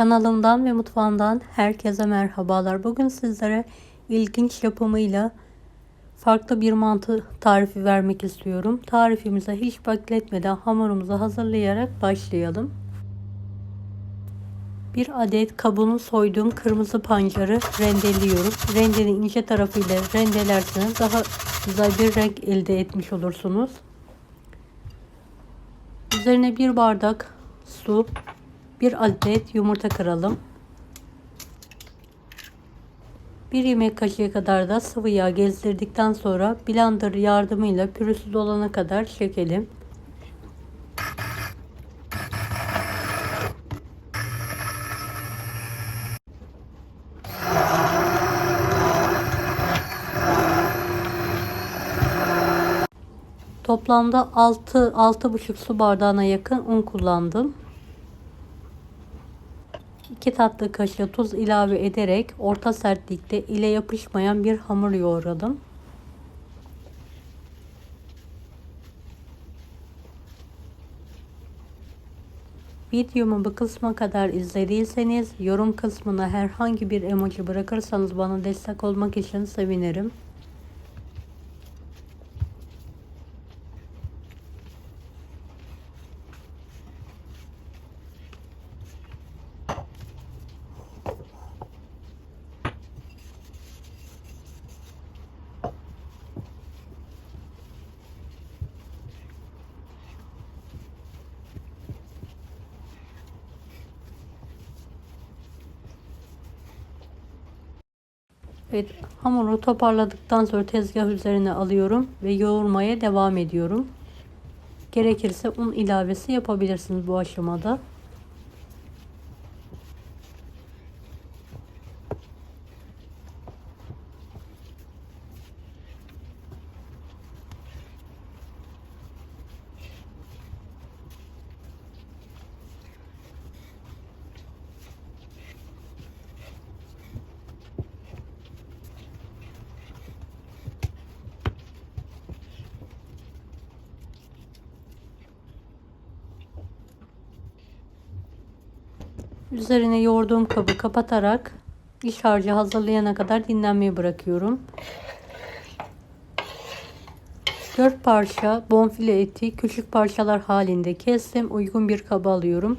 Kanalımdan ve mutfağımdan herkese merhabalar. Bugün sizlere ilginç yapımıyla farklı bir mantı tarifi vermek istiyorum. Tarifimize hiç bekletmeden hamurumuzu hazırlayarak başlayalım. Bir adet kabuğunu soyduğum kırmızı pancarı rendeliyorum. Rendenin ince tarafıyla rendelerseniz daha güzel bir renk elde etmiş olursunuz. Üzerine bir bardak su, bir adet yumurta kıralım. Bir yemek kaşığı kadar da sıvı yağ gezdirdikten sonra blender yardımıyla pürüzsüz olana kadar çekelim. Toplamda 6 6,5 su bardağına yakın un kullandım. 2 tatlı kaşığı tuz ilave ederek orta sertlikte ile yapışmayan bir hamur yoğuradım. Videomu bu kısma kadar izlediyseniz yorum kısmına herhangi bir emoji bırakırsanız bana destek olmak için sevinirim. Evet, hamuru toparladıktan sonra tezgah üzerine alıyorum ve yoğurmaya devam ediyorum. Gerekirse un ilavesi yapabilirsiniz bu aşamada. Üzerine yoğurduğum kabı kapatarak iç harcı hazırlayana kadar dinlenmeye bırakıyorum. 4 parça bonfile eti küçük parçalar halinde kestim. Uygun bir kaba alıyorum.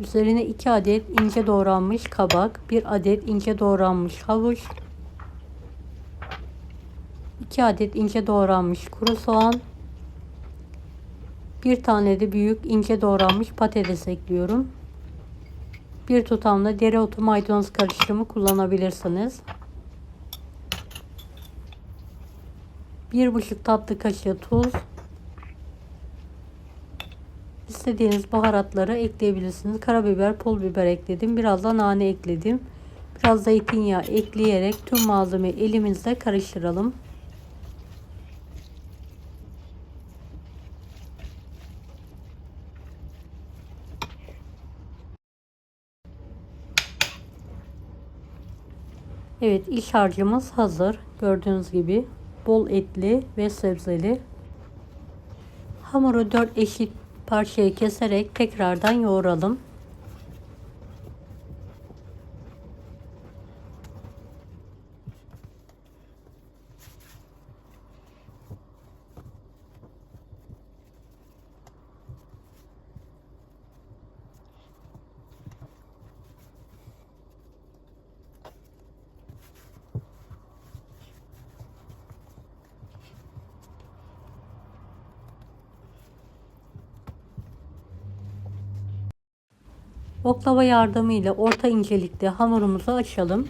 Üzerine 2 adet ince doğranmış kabak, 1 adet ince doğranmış havuç, 2 adet ince doğranmış kuru soğan, bir tane de büyük ince doğranmış patates ekliyorum. Bir tutam da dereotu maydanoz karışımı kullanabilirsiniz. Bir buçuk tatlı kaşığı tuz. İstediğiniz baharatları ekleyebilirsiniz. Karabiber, pul biber ekledim. Biraz da nane ekledim. Biraz zeytinyağı ekleyerek tüm malzemeyi elimizle karıştıralım. Evet iç harcımız hazır. Gördüğünüz gibi bol etli ve sebzeli. Hamuru 4 eşit parçaya keserek tekrardan yoğuralım. Oklava yardımıyla orta incelikte hamurumuzu açalım.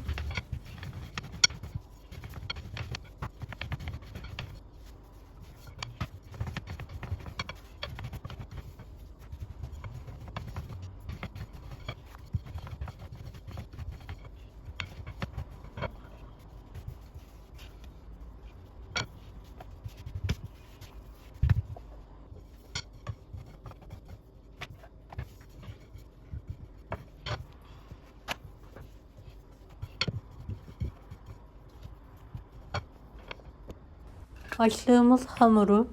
Açtığımız hamuru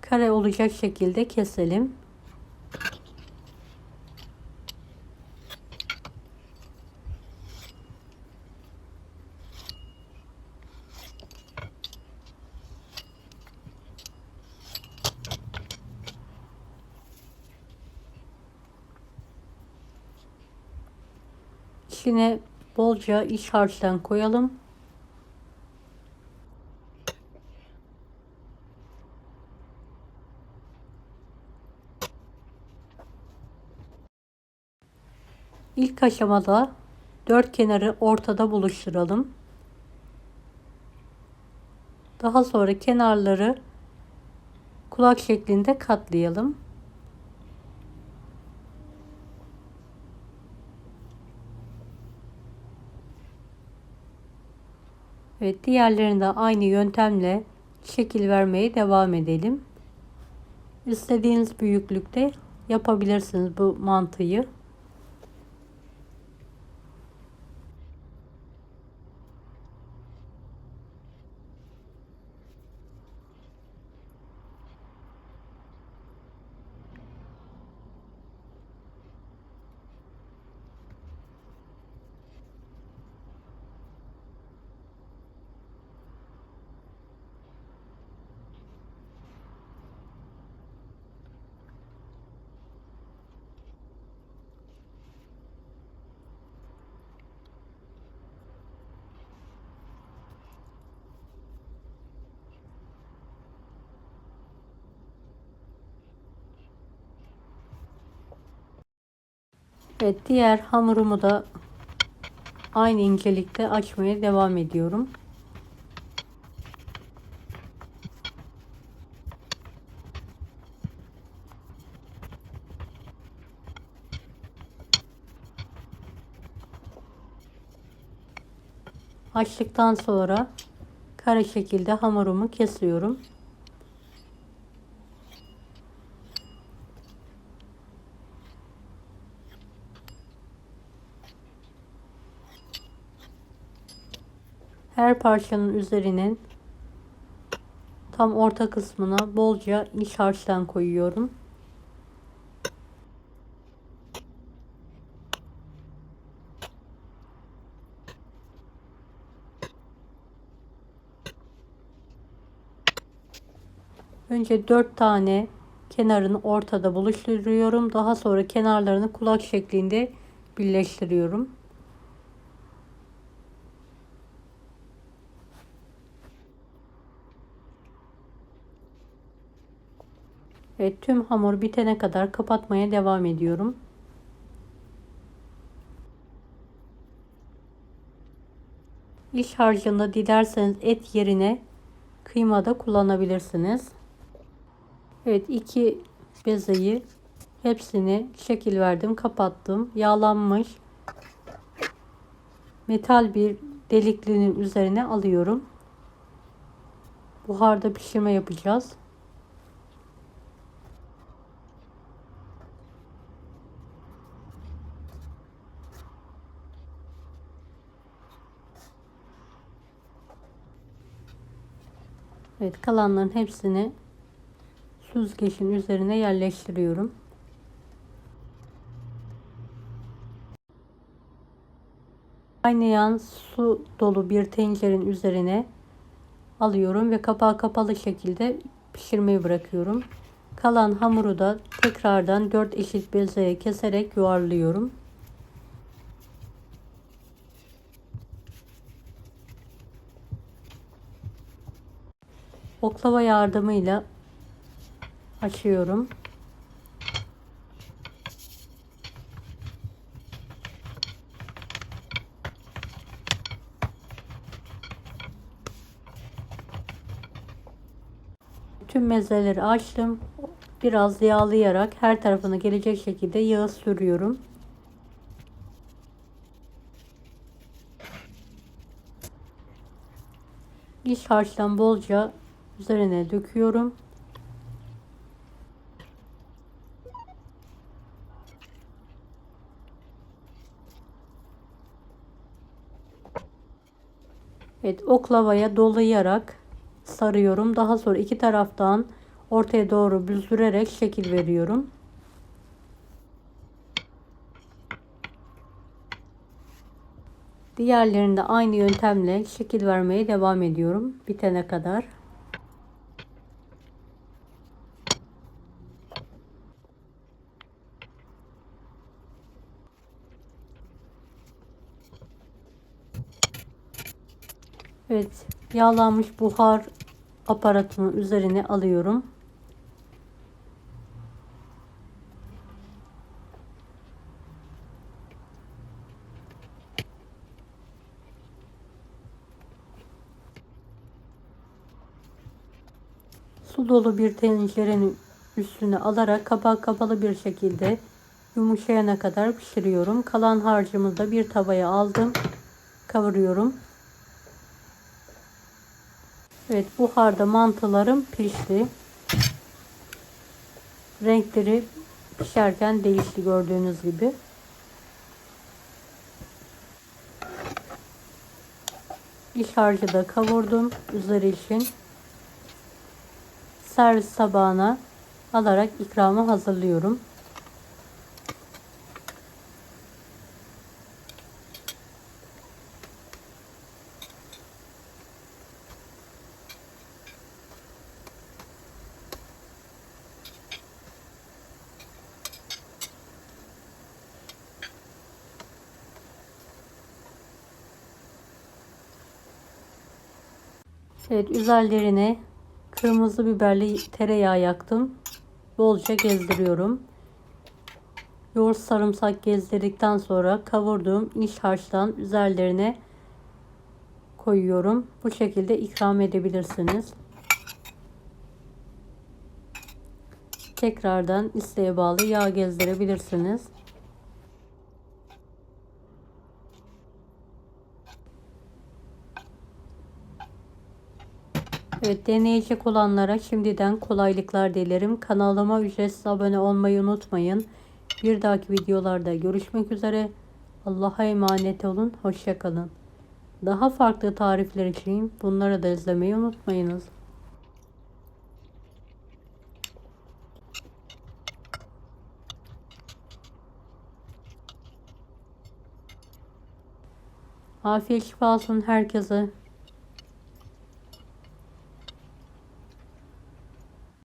kare olacak şekilde keselim. İçine bolca iç harçtan koyalım. Aşamada dört kenarı ortada buluşturalım. Daha sonra kenarları kulak şeklinde katlayalım. Evet diğerlerini de aynı yöntemle şekil vermeye devam edelim. İstediğiniz büyüklükte yapabilirsiniz bu mantıyı. Evet diğer hamurumu da aynı incelikte açmaya devam ediyorum. Açtıktan sonra kare şekilde hamurumu kesiyorum. Her parçanın üzerinin tam orta kısmına bolca iç harçtan koyuyorum. Önce 4 tane kenarını ortada buluşturuyorum. Daha sonra kenarlarını kulak şeklinde birleştiriyorum. Evet tüm hamur bitene kadar kapatmaya devam ediyorum. İç harcında dilerseniz et yerine kıyma da kullanabilirsiniz. Evet iki bezeyi hepsini şekil verdim kapattım. Yağlanmış metal bir deliklinin üzerine alıyorum. Buharda pişirme yapacağız. Evet kalanların hepsini süzgecin üzerine yerleştiriyorum. Kaynayan su dolu bir tencerenin üzerine alıyorum ve kapağı kapalı şekilde pişirmeyi bırakıyorum. Kalan hamuru da tekrardan 4 eşit bezeye keserek yuvarlıyorum. Oklava yardımıyla açıyorum. Tüm mezeleri açtım. Biraz yağlayarak her tarafına gelecek şekilde yağı sürüyorum. İç harçtan bolca üzerine döküyorum. Evet oklavaya dolayarak sarıyorum. Daha sonra iki taraftan ortaya doğru büzdürerek şekil veriyorum. Diğerlerini de aynı yöntemle şekil vermeye devam ediyorum bitene kadar. Evet, yağlanmış buhar aparatının üzerine alıyorum. Su dolu bir tencerenin üstüne alarak kapağı kapalı bir şekilde yumuşayana kadar pişiriyorum. Kalan harcımı da bir tavaya aldım. Kavuruyorum. Evet buharda mantılarım pişti. Renkleri pişerken değişti gördüğünüz gibi. İç harcı da kavurdum üzeri için. Servis tabağına alarak ikramı hazırlıyorum. Evet üzerlerine kırmızı biberli tereyağı yaktım. Bolca gezdiriyorum. Yoğurt sarımsak gezdirdikten sonra kavurduğum iç harçtan üzerlerine koyuyorum. Bu şekilde ikram edebilirsiniz. Tekrardan isteğe bağlı yağ gezdirebilirsiniz. Evet deneyecek olanlara şimdiden kolaylıklar dilerim. Kanalıma ücretsiz abone olmayı unutmayın. Bir dahaki videolarda görüşmek üzere. Allah'a emanet olun. Hoşçakalın. Daha farklı tarifler için bunları da izlemeyi unutmayınız. Afiyet şifa olsun herkese.